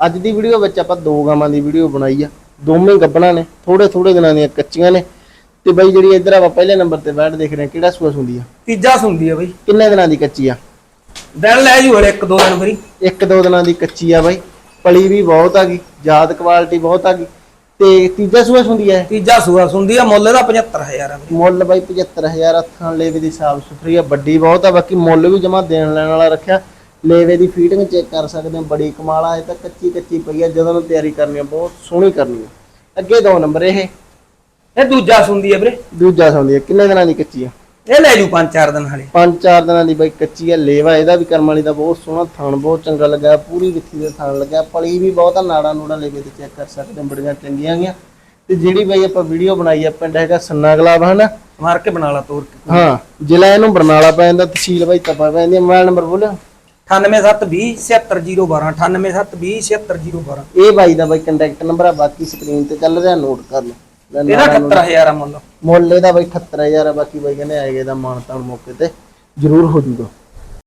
ਅੱਜ ਦੀ ਵੀਡੀਓ ਵਿੱਚ ਆਪਾਂ ਦੋ ਗਾਵਾਂ ਦੀ ਵੀਡੀਓ ਬਣਾਈ ਆ। ਦੋਵੇਂ ਗੱਬਣਾ ਨੇ ਥੋੜੇ ਥੋੜੇ ਦਿਨਾਂ ਦੀਆਂ ਕੱਚੀਆਂ ਨੇ। ਤੇ ਬਾਈ ਜਿਹੜੀ ਇੱਧਰ ਆਪਾਂ ਪਹਿਲੇ ਨੰਬਰ ਤੇ ਬੈਠ ਦੇਖ ਰਹੇ ਕਿਹੜਾ ਸੂਆ ਹੁੰਦੀ ਆ? ਤੀਜਾ ਸੁੰਦੀ ਆ ਬਈ। ਕਿੰਨੇ ਦਿਨਾਂ ਦੀ ਕੱਚੀ ਆ? ਦਿਨ ਲੈ ਜੂ ਹਲੇ ਇੱਕ ਦੋ ਦਿਨ ਫਰੀ ਇੱਕ ਦੋ ਦਿਨਾਂ ਦੀ ਕੱਚੀ ਆ ਬਾਈ। ਪਲੀ ਵੀ ਬਹੁਤ ਆ ਗਈ ਜਾਤ ਕੁਆਲਿਟੀ ਬਹੁਤ ਆ ਗਈ। ਤੇ ਤੀਜਾ ਸੂਆ ਹੁੰਦੀ ਹੈ ਤੀਜਾ ਸੂਆ ਸੁੰਦੀ ਆ ਮੁੱਲ ਦਾ 75000 ਆ ਬਈ। ਮੁੱਲ ਬਾਈ 75000 ਹੱਥਾਂ ਲੇਵੇ ਦੀ ਸਾਫ਼ ਸੁਥਰੀ ਆ ਵੱਡੀ ਬਹੁਤ ਆ। ਬਾਕੀ ਮੁੱਲ ਵੀ ਜਮਾ ਦੇਣ ਲੈਣ ਵਾਲਾ ਰੱਖਿਆ। ਲੇਵੇ ਦੀ ਫੀਟਿੰਗ ਚੈੱਕ ਕਰ ਸਕਦੇ ਹੋ ਬੜੀ ਕਮਾਲ ਆ ਇਹ ਤਾਂ ਕੱਚੀ ਕੱਚੀ ਪਈ ਆ ਜਦੋਂ ਨੂੰ ਤਿਆਰੀ ਕਰਨੀ ਆ ਬਹੁਤ ਸੋਹਣੀ ਕਰਨੀ ਆ। ਅੱਗੇ ਦੋ ਨੰਬਰ ਇਹ। ਇਹ ਦੂਜਾ ਸੁੰਦੀ ਆ ਵੀਰੇ। ਦੂਜਾ ਸੌਂਦੀ ਆ ਕਿੰਨੇ ਦਿਨਾਂ ਦੀ ਕੱਚੀ ਆ? ਇਹ ਲੈ ਜੂ ਪੰਜ ਚਾਰ ਦਿਨ ਹਲੇ ਪੰਜ ਚਾਰ ਦਿਨਾਂ ਦੀ ਬਾਈ ਕੱਚੀ ਆ ਲੇਵਾ ਇਹਦਾ ਵੀ ਕਰਮ ਵਾਲੀ ਦਾ ਬਹੁਤ ਸੋਹਣਾ ਥਣ ਬਹੁਤ ਚੰਗਾ ਲੱਗਾ ਪੂਰੀ ਵਿੱਥੀ ਦੇ ਥਣ ਲੱਗਾ ਪਲੀ ਵੀ ਬਹੁਤ ਆ ਨਾੜਾ ਨੂੜਾ ਲੇਵੇ ਤੇ ਚੈੱਕ ਕਰ ਸਕਦੇ ਹੋ ਬੜੀਆਂ ਚੰਗੀਆਂ ਗੀਆਂ। ਤੇ ਜਿਹੜੀ ਬਾਈ ਆਪਾਂ ਵੀਡੀਓ ਬਣਾਈ ਆ ਪਿੰਡ ਹੈਗਾ ਸੰਨਾ ਗਲਾਬ ਹਨਾ? ਮਾਰ ਕੇ ਬਣਾ ਲਾ ਤੋੜ ਕੇ। ਹਾਂ ਜ਼ਿਲ੍ਹਾ ਇਹਨੂੰ ਬਰਨਾਲਾ ਪੈ ਜਾਂਦਾ ਤਹਿਸੀਲ ਬਾਈ ਤਪਾ ਪੈ ਜਾਂਦੀ ਆ। ਮੋਬਾਈਲ ਨੰਬਰ ਬੋਲਿਓ 98720 77012 98720 77012 ਇਹ ਬਾਈ ਦਾ ਬਾਈ ਕੰਟੈਕਟ ਨੰਬਰ ਆ ਬਾਕੀ ਸਕਰੀਨ ਤੇ ਚੱਲ ਰਿਹਾ ਨੋਟ ਕਰ ਲਓ। ਲੈ ਇਹਦਾ ਨਾਲਾ ਨੂਲਾ। 78000 ਆ ਮੁੱਲ। ਮੁੱਲ ਇਹਦਾ ਬਾਈ 78000 ਆ ਬਾਕੀ ਬਾਈ ਕਹਿੰਦੇ ਆਏਗੇ ਦਾ ਮਾਨਤਾਨ ਮੌਕੇ ਤੇ। ਜ਼ਰੂਰ ਹੋ ਜੂਗਾ।